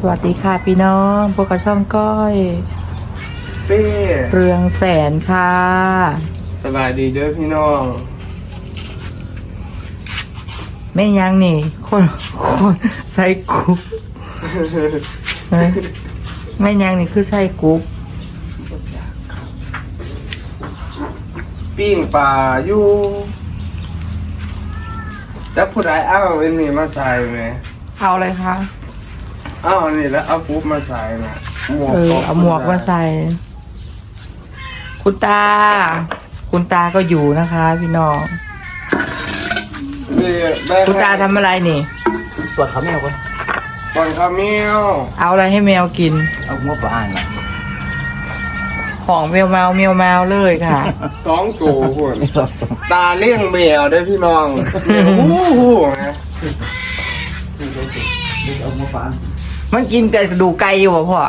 สวัสดีค่ะพี่น้องพวกกับช่องก้อย เป้เรืองแสนค่ะ สบายดีเด้อพี่น้อง แม่ยังนี่ คนคนใส่กุ๊กเฮ้ยแม่ยังนี่คือใส่กุ๊กปิ้งปลาอยู่แล้วผู้ใดเอาเป็นนี่มาใส่ไหมเอาเลยคะเอาอันนี่แล้วเอาปุ๊บมาใส่นะหมวกเออ เอาหมวกมาใส่ คุณตา คุณตาก็อยู่นะคะ พี่น้อง นี่แบ่งคุณตาทำอะไรนี่ ตรวจเขาแมวก่อนก่อนข้าวเมียวเอาอะไรให้แมวกิน เอาหัวปลาอ่านมาของแมวแมวแมวแมวเลยค่ะ สองตัวพุ่นตาเลี้ยงแมวเด้อพี่น้องแมวฮู้ฮู้นะ เอาหัวปลา มันกินแต่กระดูกไก่อยู่บ่พ่อ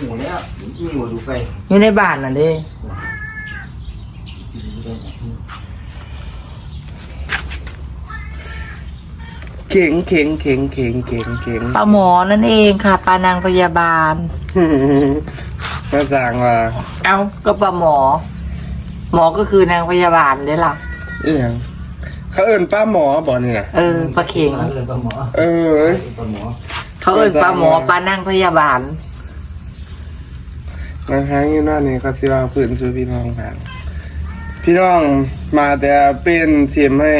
หมูแล้วมีหัวดูไฟอยู่ในบ้านน่ะเดิเข่งเข่งเข่งเข่งเข่งเข่งปลาหมอนั่นเองค่ะปลานางพยาบาลมาสั่งว่าเอาก็ปลาหมอ หมอก็คือนางพยาบาลเลยล่ะอีหยังเขาเอิ้นป้าหมอบ่เนี่ยเออปลาเข็งเออปลาหมอเออปลาหมอ เขาเอินปลาหมอปลานางพยาบาลบางครั้งอยู่นั่นนี่เขาสิว่าพื้นสู่พี่น้องฟังพี่น้องมาแต่เป็นซิมให้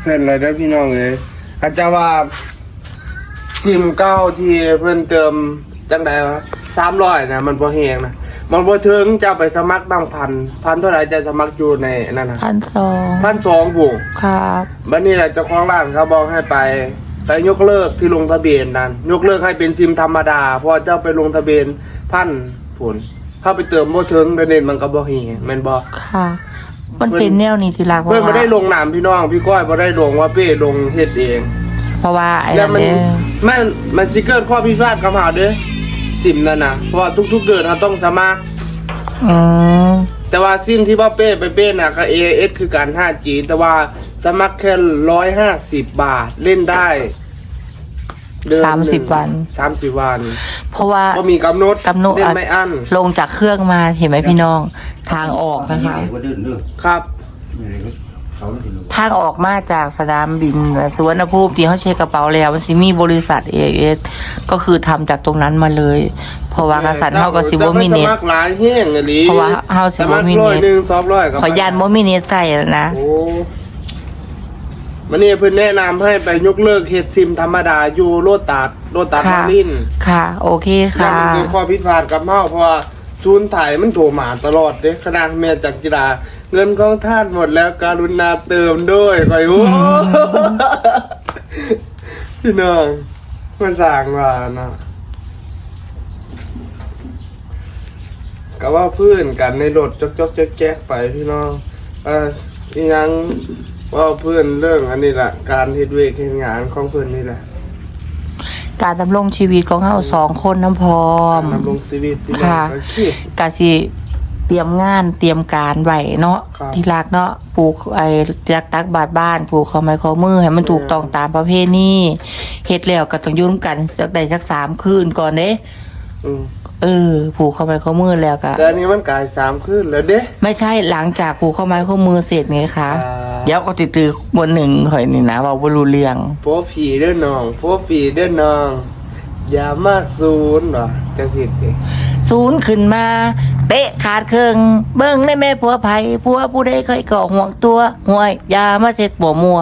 เพื่อนเลยเด้อพี่น้องเลยอาจจะว่าซิมเก้าที่เพื่อนเติมจังไดวะสามร้อยนะมันบ่แหงนะมันบ่ถึงจะเอาไปสมัครตั้งพันพันเท่าไหร่จะสมัครอยู่ในนั่นนะพันสองพันสองบุกครับ บัดนี้แหละเจ้าของร้านเขาบอกให้ไป ไปยกเลิกที่ลงทะเบียนนั้น ยกเลิกให้เป็นซิมธรรมดาเพราะเจ้าไปลงทะเบียนพันผลเข้าไปเติมบ่ถึงเดยวเน็ตมันก็บ่เฮีแม่นบ่ค่ะ มันเป็นแนวนี้ที่รักเพเพิ่นราะบ่ว่าได้ลงนามพี่น้อง พี่ก้อยบ่ได้ลงว่าเป้ลงเฮ็ดเอง เพราะว่าไอ้แล้นั่วนมันเนี่ยมันมันสิเกิดข้อพิพาทกับเฮาเด้อซิมนั่นน่ะเพราะว่าทุกๆเดือนเราต้องสมัคร อืมแต่ว่าซิมที่ว่าเป้ไปเป้น่ะก็ AS คือการ 5G แต่ว่า สมัครแค่150บาทเล่นได้เดือนหนึ่งสามสิบวันสามสิบวัน เพราะว่าก็มีกำหนดกำหนดเล่นไม่อั้นลงจากเครื่องมาเห็นไหมพี่น้อง ทางออกนะคะก็เดินเด้อครับนี่เลยเขาไม่ถึงทางออกมาจากสนามบินสุวรรณภูมิที่เขาเช็คกระเป๋าแล้วมันสิมีบริษัทเอเอสก็คือทำจากตรงนั้นมาเลย เพราะว่ากษัตริย์เฮาก็สิบ่มีเน็ตสมัครหลายแห้งอะลีเพราะว่าเฮาสิบ่มีเน็ตสครร้อยหนึ่งสองร้อยก็ขอยานบ่มีเน็ตใส่แล้วนะโอ้ มันนี่เพิ่นแนะนำให้ไปยกเลิกเฮ็ดซิมธรรมดาอยู่โลตัดโลตัดค่ะมาลินค่ะ โอเคแล้วค่ะมันคือข้อพิพาทกับเฮาเพราะว่าศูนย์ถ่ายมันโทรมาตลอดเด้ขนาดแม่จักรจิราเงินของท่านหมดแล้วการุณาเติมด้วยไปโอ้พี่น้องมันสร้างว่าเนาะก็ว่าเพื่อนกันในรถจกจกแจ๊กแจ๊กไปพี่น้องเอออีหยัง ว่าเพื่อนเรื่องอันนี้แหละการเฮ็ดเวกเฮ็ดงานของเพื่อนนี่แหละการดำรงชีวิตของเฮาสองคนน้ำพร้อมดำรงชีวิตพี่น้องค่ะก็คิด กะสิเตรียมงานเตรียมการไว้เนาะครับ ที่รักเนาะปลูกไอ้จักตักบาดบ้านปลูกข้าวไม้ข้าวมือให้มันถูกต้องตามประเพณีเฮ็ดแล้วก็ต้องอยุ่มกันจักได้จักสามคืนก่อนเด้ อืม เออ ผูกข้าวไม้ข้าวมือแล้วก็แต่อันนี้มันกลายสามขึ้นแล้วเด้ไม่ใช่หลังจากผูกข้าวไม้ข้าวมือเสร็จไงคะอ่าเดี๋ยวก็ติดตือบนหนึ่งหอยนี่นะว่าบ่รู้เรื่องโพผีเด้อน้องโพผีเด้อน้องอย่ามาซูนย์เหรอจะสิเด้ศูนย์ขึ้นมา เตะขาดเครื่องเบิ่งได้แม่ผัวไผผัวผู้ใดเคยก่อห่วงตัวห่วยอยามาเซ็ดปัวมัว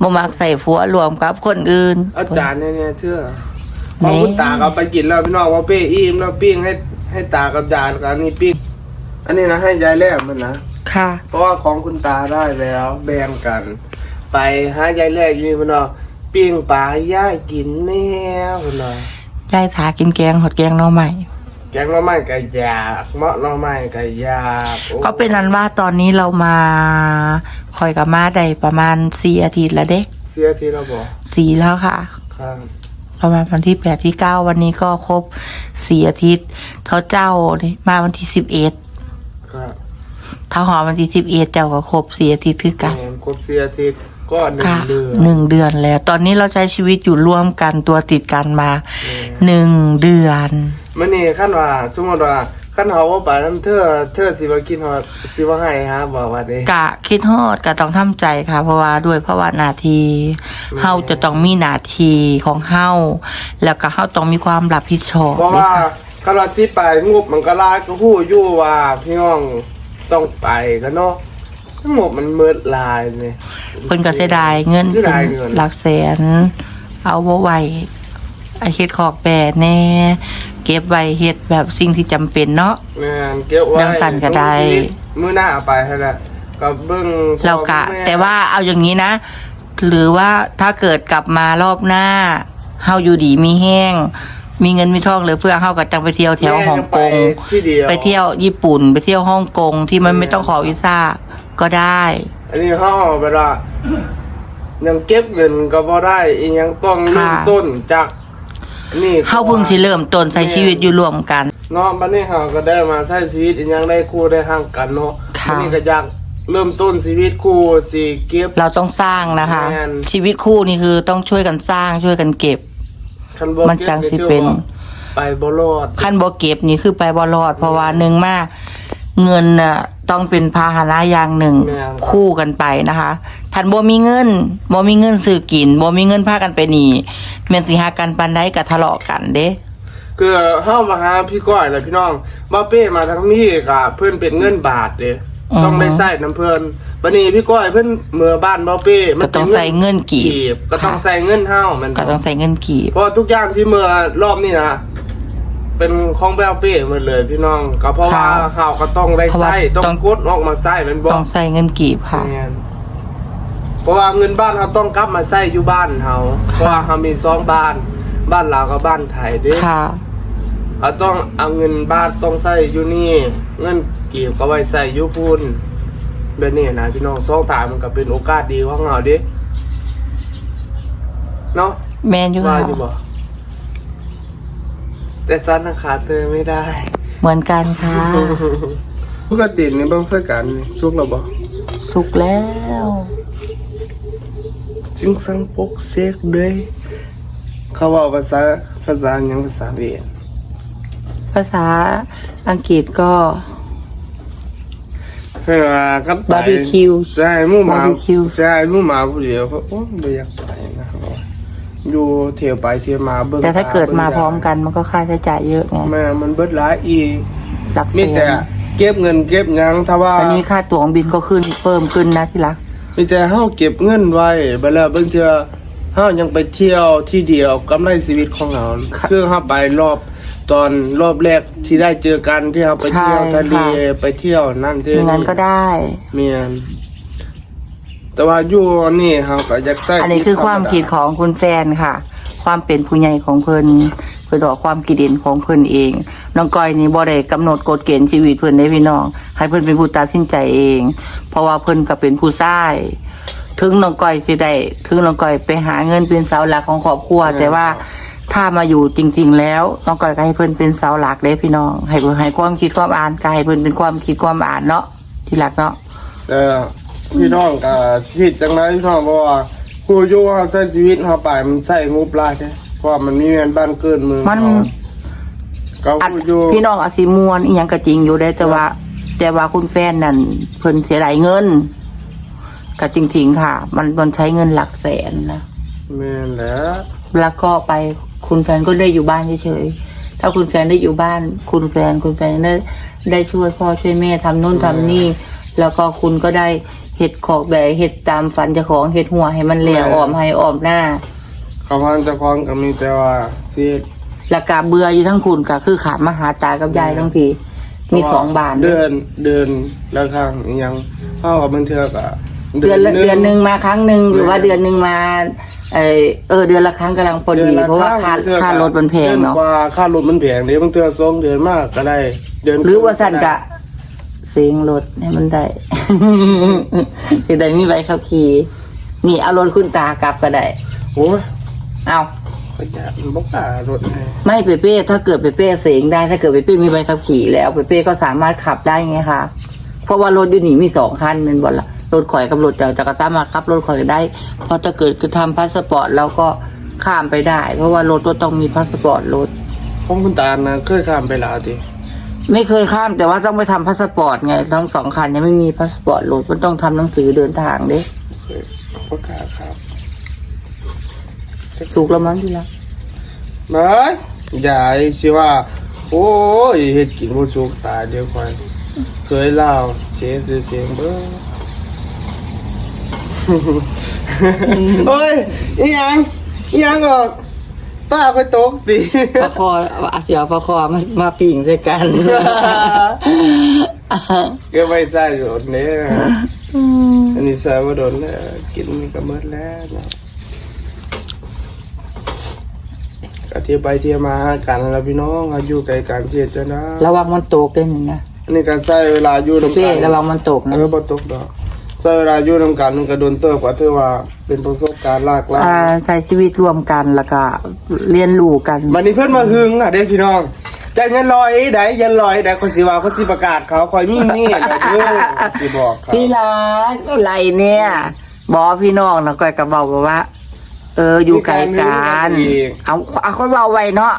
บ่มักใส่ผัวรวมกับคนอื่น อาจารย์เนี่ยเชื่อ พไหนอคุณตาเอาไปกินแล้วพี่น้องว่าเป้อิ่มแล้วปิ้งให้ให้ตากับจานกับอันนี้ปิ้งอันนี้นะให้ยายแลกมันนะค่ะ เพราะว่าของคุณตาได้แล้ว แบ่งกัน ไปหายายแลกยี่พี่น้องปิ้งปลาให้ย่ายกินแน่พี่น้องยายถากินแกงหอดแกงหน่อใหม่ แกงหน่อไม้ไก่ยากเมาะหน่อไม้ไก่ยากโอ้ก็เป็นนั้นว่าตอนนี้เรามาคอยกับมาได้ประมาณสี่อาทิตย์แล้วเด็กเสียที่เราบอกสี่แล้วค่ะ ครับ ประมาณวันที่แปดที่เก้าวันนี้ก็ครบสี่อาทิตย์เท่าเจ้านี่มาวันที่สิบเอ็ดครับถ้าหอมวันที่สิบเอ็ดเจ้าก็ครบสี่อาทิตย์คือกันแม่นครบเสียอาทิตย์ก็หนึ่งค่ะเดือนหนึ่งเดือนแล้ว ตอนนี้เราใช้ชีวิตอยู่ร่วมกันตัวติดกันมาหนึ่งเดือน มื่อนี้ขั้นว่าสมมติว่า ขั้นเขาว่าไปน้ำเธอเธอสิมากินฮอดสิว่าให้ฮะบอกว่าเด้กะคิดฮอดกะต้องทำใจค่ะ เพราะว่าด้วยเพราะว่าหนาทีเฮาจะต้องมีหนาทีของเฮาแล้วก็เฮาต้องมีความรับผิดชอบเพราะว่าขั้นว่าสิไปงบมันก็หลายก็ฮู้อยู่ว่าพี่น้องต้องไปกันเนาะทั้งหมดมันเมิดหลายนี่เพิ่นก็เสียดายเงินเสียดายเงินหลักแสนเอาบ่ไหวไอ เฮ็ดขอกแปรแน่เก็บไว้เฮ็ดแบบสิ่งที่จำเป็นเนาะ แม่นเก็บไว้ดังสั่นก็ได้ มื้อหน้าเอาไปหั่นน่ะก็เบิ่งพ่อเรากะแม่แต่ว่าเอาอย่างนี้นะ หรือว่าถ้าเกิดกลับมารอบหน้าเฮาอยู่ดีมีแห้ง มีเงินมีทองเหลือเฟือเฮาก็จังไปเที่ยวแถวฮ่องกงแม่จะไปที่เดียว ไปเที่ยวญี่ปุ่น ไปเที่ยวฮ่องกงที่มันไม่ต้องขอวีซ่าก็ได้ อันนี้เขาเอาไปละยังเก็บเงินก็บ่ได้อีกยังต้องเริ่มค่ะ ต้นจาก นี่เฮาเพิ่งสิเริ่มต้นใช้ชีวิตอยู่ร่วมกัน เนาะบัดนี้เฮาก็ได้มาใช้ชีวิตอีกยังได้คู่ได้ห่างกันเนาะค่ะบัดนี้ก็อยากเริ่มต้นชีวิตคู่สิเก็บ เราต้องสร้างนะคะ แม่น ชีวิตคู่นี่คือต้องช่วยกันสร้างช่วยกันเก็บ คันบ่มันเก็บจังสิเป็นไปบ่รอด ขั้นบ่เก็บนี่คือไปบ่รอด เพราะว่าหนึ่งมาเงินน่ะ ต้องเป็นพาหนะอย่างหนึ่ง แม่น คู่กันไปนะคะท่านบ่มีเงินบ่มีเงินซื้อกินบ่มีเงินพากันไปหนีแม่นสิหากันปานใดก็ทะเลาะกันเด้ คือเฮามาหาพี่ก้อยแล้วพี่น้องบ่เป้มาทั้งนี้ก็เพิ่นเป็นเงินบาทเด้ต้องได้ใช้น้ำเพิ่นบัดนี้พี่ก้อยเพิ่นเมื่อบ้านบ่เป้มัก็นต้องเป็นใส่เงินกีบก็ต้องค่ะใส่เงินเฮามันก็ต้องใส่เงินกีบ เพราะทุกอย่างที่เมื่อรอบนี้นะ เป็นของแบลเป้หมดเลยพี่น้องก็เพราะว่าค่ะเฮาก็ต้องได้เพราะว่าใช้ต้ต้ออง งกดออกมาใช้แมันบ่ต้องใส่เงินกีบค่ะ แม่นเพราะว่าเงินบ้านเฮาต้องกลับมาใช้อยู่บ้านเฮาเพราะว่าเฮามีสองบ้าน บ้านลาวกับบ้านไทยเด้ ค่ะ เราต้องเอาเงินบ้านต้องใช้อยู่นี่ เงินเก็บก็ไว้ใช้อยู่พุ่นแบบนี้นะพี่น้องสองทางมันก็เป็นโอกาสดีของเฮาเด้เนาะแม่นอยู่ว่าค่ะอยู่บ่ แต่ซันนะขาดเธอไม่ได้เหมือนกันค่ะ ปกตินี่ต้องใช้กันนี่ชุกเราบ่สุกแล้วซิงซังปกเซกเด้ยเขาว่าภาษาภาษาหยังภาษาเวียดภาษาอังกฤษก็ เฮ้ยว่ากันไป Barbecue ใช่หมู่หมา Barbecue ใช่หมู่หมาผู้เดียวเขาโอ้บ่อยากไปนะครับว่า อยู่เที่ยวไปเที่ยวมาเบิ่งแต่ถ้าเกิดบิ่งมาพร้อมกันมันก็ค่าใช้จ่ายเยอะไงแม่มันเบิดหลายอีกหลักแสมีแต่นเก็บเงินเก็บหยังถ้าว่าอันนี้ค่าตั๋วเครื่องบินก็ขึ้นเพิ่มขึ้นนะที่รัก มีแต่เฮาเก็บเงินไว้ไปแล้วบางเทื่อเฮายังไปเที่ยวที่เดียวกำไรชีวิตของเราค่ะ คือเฮาไปรอบตอนรอบแรกที่ได้เจอกันที่เฮาไปเที่ยวใช่ทะเลค่ะไปเที่ยวนั่นที่อย่างนั้นก็ได้ เมียน แต่ว่าอยู่นี่เฮาก็อยากใช้อันนี้คือความคิดของคุณแฟนค่ะ ความเป็นผู้ใหญ่ของเพิ่นเพิ่นบอกความคิดเห็นของเพิ่นเอง น้องก้อยนี่บ่ได้กำหนดกฎเกณฑ์ชีวิตเพิ่นได้พี่น้อง ให้เพิ่นเป็นผู้ตัดสินใจเอง เพราะว่าเพิ่นก็เป็นผู้ชาย ถึงน้องก้อยสิได้ ถึงน้องก้อยไปหาเงินเป็นเสาหลักของครอบครัว แต่ว่าถ้ามาอยู่จริง ๆ แล้วน้องก้อยก็ให้เพิ่นเป็นเสาหลักเด้พี่น้อง ให้เพิ่นให้ความคิดความอ่านก็ให้เพิ่นเป็นความคิดความอ่านเนาะที่หลักเนาะแต่ พี่น้องก็ชีวิตจังไดพี่น้องเพราะว่าผู้อยู่เฮาใช้ชีวิตเฮาไปมันใช้งบหลายเด้เพราะว่ามันมีแม่นบ้านเกิดเมืองมัน เฮาก็อัดผู้อยู่ พี่น้องอาศิมวนอีหยังก็จริงอยู่ได้แต่ว่า แต่ว่าคุณแฟนนั่นเพิ่นเสียดายเงินก็จริง ๆ ค่ะ มันมันใช้เงินหลักแสนนะแม่นแหล้วแล้วก็ไปคุณแฟนก็ได้อยู่บ้านเฉยๆถ้าคุณแฟนได้อยู่บ้าน คุณแฟนคุณแฟนได้ได้ช่วยพ่อช่วยแม่ทำนู่นทำนี่ แล้วก็คุณก็ได้ เห็ดขอกแบบเห็ดตามฝันเจ้าของเห็ดหัวให้มันเหลวออมให้ออมหน้าคำว่าเจ้าของก็มีแต่ว่าสิเฮ็ดแล้วก็เบื่ออยู่ทั้งคุณก็คือขาดมาหาตากับยายทั้งทีมีสองบานเดือนเดือนละครั้งอีหยังเฮากับบางเทื่อก็เดือนละเดือนหนึ่งมาครั้งหนึ่งหรือว่าเดือนหนึ่งมาเออเออเดือนละครั้งกำลังพอดีดือนลเพราะว่าค่างบงเทื่อก็ค่ารถมันแพงเนาะดือกว่าค่ารถมันแพงเดี๋ยวบางเทื่อสองเดือนมากก็ได้ เดือนหรือว่าสั่นกะเสียงรถให้มันได้ จะได้มีใบขับขี่นี่เอารถคุณตากลับก็ได้โอ้ยเอาก็อยากบ่กล้ารถให้ไม่เปเป้ถ้าเกิดเปเป้เสียงได้ถ้าเกิดเปเป้มีใบขับขี่แล้วเปเป้ก็สามารถขับได้ไงคะเพราะว่ารถอยู่นี่มีสองคันเป็นบอลละรถข่อยกับรถเจ้าจะก็สามารถขับรถข่อยได้เพราะถ้าเกิดคือทำพาสปอร์ตแล้วก็ข้ามไปได้ เพราะว่ารถก็ต้องมีพาสปอร์ตรถของคุณตานะเคยข้ามไปลาวติ ไม่เคยข้ามแต่ว่าต้องไปทำพาสปอร์ตไงทั้งสองคันยังไม่มีพาสปอร์ตรถมันต้องทำหนังสือเดินทางเด้เคยประกล้าศครับสุกแล้วมั้งที่รักมาอย่าให้สิว่า โอ้ยเฮ็ดกินบ่สุกตายเดี๋ยวค่อยเคยเล่าเสียชื่อเสียงเบ้อโอ้ยอีหยังอีหยังออก ป้าไปตกดิปลาคอเอาเสียวปลาคอมามาปิ่งใส่กันก็ไม่ใส่โดนเนี่ยอันนี้ใส่ว่าโดนแล้วกินก็หมดแล้วนะก็เที่ยวไปเที่ยวมาหากันแล้วพี่น้องอายุไกลกันเชียดจะนะระวังมันตกด้วยนี่นะอันนี้การใช้เวลาอยู่นำเจ้กันระวังมันตกเอนะอบ่ตกดอก ใช้เวลาอยู่นำกันมันก็โดนเติบกว่าเธอว่าเป็นประสบการณ์หลากหลายอ่าใช้ชีวิตร่วมกันแล้วก็เรียนรู้กันวันนี้เพื่อนมาหึงอะเด้พี่น้องใจเย็นลอยได้เยันลอยได้คนสิว่าเขาสิประกาศเขาคอยมีนี่ได้เด้อสิบอกเขาพี่รักอะไรเนี่ยบอกพี่น้องนะก้อยกระเบาบอกว่า เอออยู่ไกลกัน เอาเอาค่อยเบาไว้เนาะ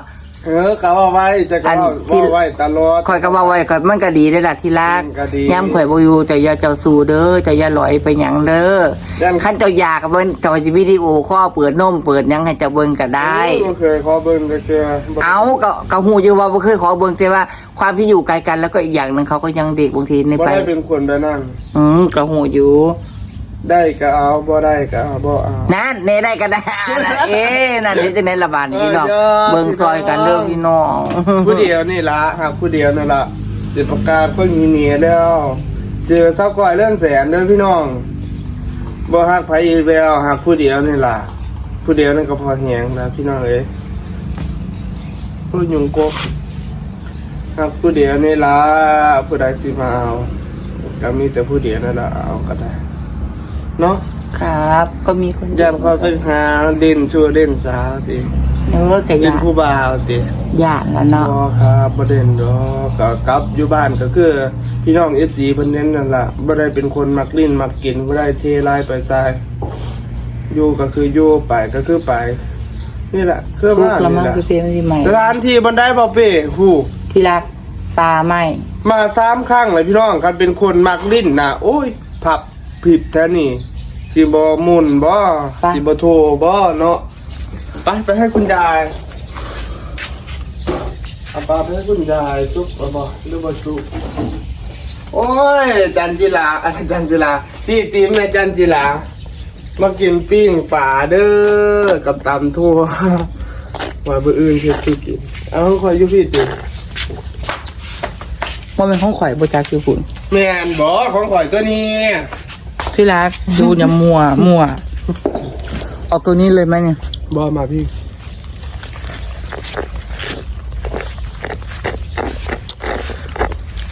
เออเขาเอาไว้จะเขาอันเอาที่ไว้ตลอดคอยก็เว่าไว้ก็มันก็ดีได้อล่ะที่รักอืมก็ดีย้ำข่อยบ่อยู่แต่อย่าเจ้าสู้เด้อแต่อย่าลอยไปหยังเด้อยันคันเจ้าอยากก็เบิ่งเจ้าสิวิดีโอคอลเปิดนมเปิดหยังให้เจ้าเบิ่งก็ได้ บ่เคยขอเบิ่งก็เจอบ่เอาก็ก็ฮู้อยู่ว่าบ่เคยขอเบิ่งแต่ว่าความที่อยู่ไกลกันแล้วก็อีกอย่างหนึงเขาก็ยังเด็กบางทีในบ่ไปได้เป็นคนแบบนั้นอืมก็ฮู้อยู่ ได้ก็เอาบ่ได้ก็เอาบ่เอา นั่นเนได้ก็ได้นั่นเอ๊ะนั่นนี่จะในระบาดนี่พี่น้องเออเยอะ เบิ่งซอยกันเด้อพี่น้องผู้เดียวนี่ละหากผู้เดียวนั่นละสิประกาศก็มีเนียแล้วเจอซับก่อยเรื่องแสนเด้อพี่น้องบ่ฮักไผอีแววหากผู้เดียวนี่ล่ะผู้เดียวนั่นก็พอแหงนะพี่น้องเอ้ยผู้ยุงกบหากผู้เดียวนี่ล่ะผู้ใดสิมาเอาก็มีแต่ผู้เดียวนั่นล่ะเอาก็ได้ เนาะครับ ก็มีคนยันเขาไปหาเด่นชั่วเด่นสาวติเออก็เป็นยานผู้บ่าวติยานแล้วเนาะอ๋อครับประเด็นดอกก็กลับอยู่บ้านก็คือ พี่น้องเอฟซีเพิ่นเน้นนั่นล่ะบ่ได้เป็นคนมักลิ้นมักกินบ่ได้เทลายไปใจอยู่ก็คืออยู่ไปก็คือไป นี่แหละคือทุกว่าละนี่มั้งแหละคือเป็นที่ใหม่สถานที่บันไดบ่เป้ฮู้ ที่รักปลาไหมมาสามครั้งเลยพี่น้องคันเป็นคนมักลิ้นน่ะโอ้ยพับ ผิดแท้นี่สิบ่หมุนบ่สิบ่โทรบ่เนาะไปไปให้คุณยายเอาปลาไปให้คุณยายซุปบ่บ่หรือบ่ซุปโอ้ยจันจิลาอะไรจันจิลาพี่จิมแม่จันจิลามากินปิ้งป่าเด้อกับตำทั่วว่าเบอร์อื่นเชื่อสิกินเอาคอยอยู่พี่จิว่าเป็นห้องข่อยบจากคือคุณแม่นบอของข่อยตัวนี้ ที่รักดูอย่ามัวมัวเอาตัวนี้เลยไหมเนี่ยบอมาพี่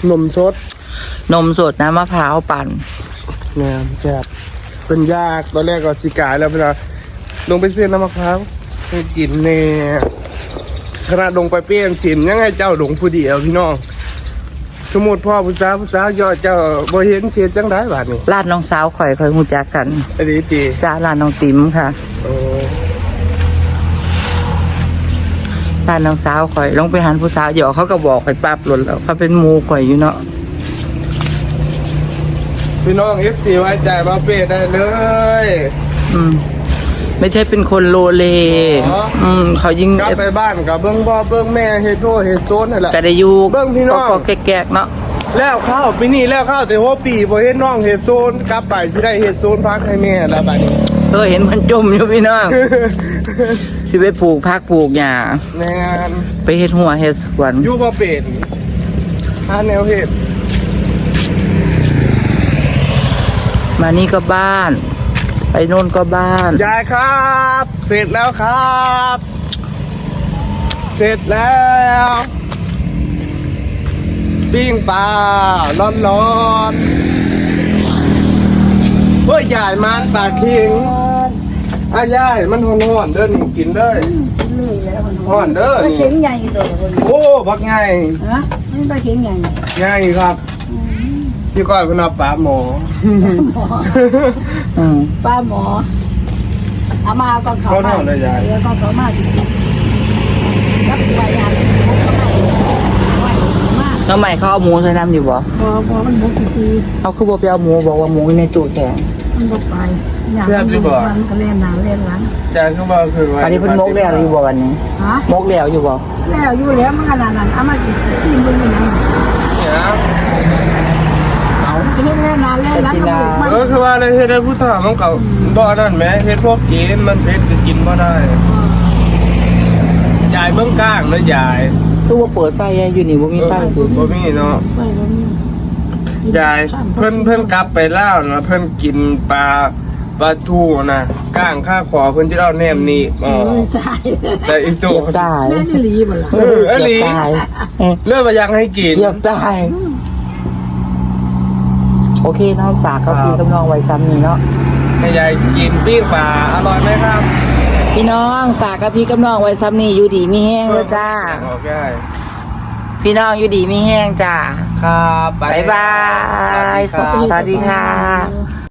นมสดนมสดน้ำมะพร้าวปั่นแม่นแซ่บเป็นยากตอนแรกก็สิกายแล้วเวลาลงไปซื้อน้ำมะพร้าวให้กินแน่ขนาดลงไปเปลี่ยนชิมยังไงเจ้าหลงผู้เดียวพี่น้อง สมมุติพ่อผู้สาวผู้สาวยอดเจ้าบ่เห็นเสียจังได้บาดนี่ลาดน้องสาวข่อยข่อยหูจักกันอันนี้ตีจ้าลาดน้องติ๋มค่ะโอ้ลาดน้องสาวข่อยลงไปหันผู้สาวหยอกเขาก็บอกข่อยปั๊บหล่นแล้วเขาเป็นหมูข่อยอยู่เนาะพี่น้อง FC ไว้ใจมาเป้ได้เลย อืม ไม่ใช่เป็นคนโลเล อ๋ออืมเขายิ่งกลับไปบ้านกับเบิ้งบ่อเบิ้งแม่เฮ็ดโทเฮ็ดโซนนั่นแหละจะได้อยู่เบิ่งพี่น้อง ก็แก๊กๆเนาะแล้วข้าวปีนี้แล้วข้าวแต่หัวปีบ่เฮ็ดน้องเฮ็ดโซนกลับไปสิได้เฮ็ดโซนพักให้แม่แล้วบัดนี้ เออเห็นมันจมอยู่พี่น้อง สิไปปลูกพักปลูกหญ้าแม่นไปเฮ็ดหัวเฮ็ดสวนอยู่บ่เป็นหาแนวเฮ็ดมานี่ก็บ้าน ไปโน่นก็บ้าน ยายครับ เสร็จแล้วครับ เสร็จแล้วปิ้งปลาร้อนร้อนๆเฮ้ยยายมาตาคิงอะยายมันหอนๆเด้อนี่กินเด้อเลยแล้วมันหอนเด้อมันนี่เข็งใหญ่ตัวคนโอ้บักไงฮะมันก็เข็งใหญ่ไงครับ พี่ก้อยเพิ่นเอาปลาหมอ อืมป้าหมอเอามาเอาก็เขาเขามาทำอะไรยาย เออก็เขามาจริงๆรับไปยาเลยมากน้องใหม่เขาเอาหมูใส่น้ำอยู่บ่พอพอมันบุกซีเขาคือบ่ไปเอาหมูบอกว่าหมูอยู่ในตู้แข็งมันบุกไปอย่างมันมันก็เล่นหนาเล่นหลังยายเขาบอกคือว่าอันนี้เพิ่นมกแล้วอยู่บ่วันนี้ฮะมกแล้วอยู่บ่แล้วอยู่แล้วมันขนาดนั้นเอามาซีมึงอย่างเนี่ย เอาเล่นเล่นนานเล่นหลังก็บุกมันเออคือว่าในเฮ็ดให้ผู้ถามมันก็บ่นั่นแหมเฮ็ดพวกกินมันเผ็ดก็กินบ่ได้ยายเบิ่งก้างเด้อยายตู้ว่าเปิดไฟอยู่นี่บ่มีไฟสิบ่มีเนาะไม่แล้วนี่ยายเพิ่นเพิ่นกลับไปลาวนะเพิ่นกินปลาปลาทูนะก้างข้าขอเพิ่นจะเอาแนมนี่อ๋อไม่ใช่แต่อีกตัวเกือบตายแม่ที่หลีบ่ล่ะเอออันนี้เกือบตายเออเลือกมายังให้กินเกือบตาย โอเคเนาะฝากกับพี่กับน้องไว้ซ้ำนี่เนาะให้ยายกินปิ้งปลาอร่อยไหมครับ พี่น้องฝากกับพี่กับน้องไว้ซ้ำนี่อยู่ดีมีแห้งเลยจ้า โอเคพี่น้องอยู่ดีมีแห้งจ้า ครับ บ๊ายบาย สวัสดีครับสวัสดีค่ะ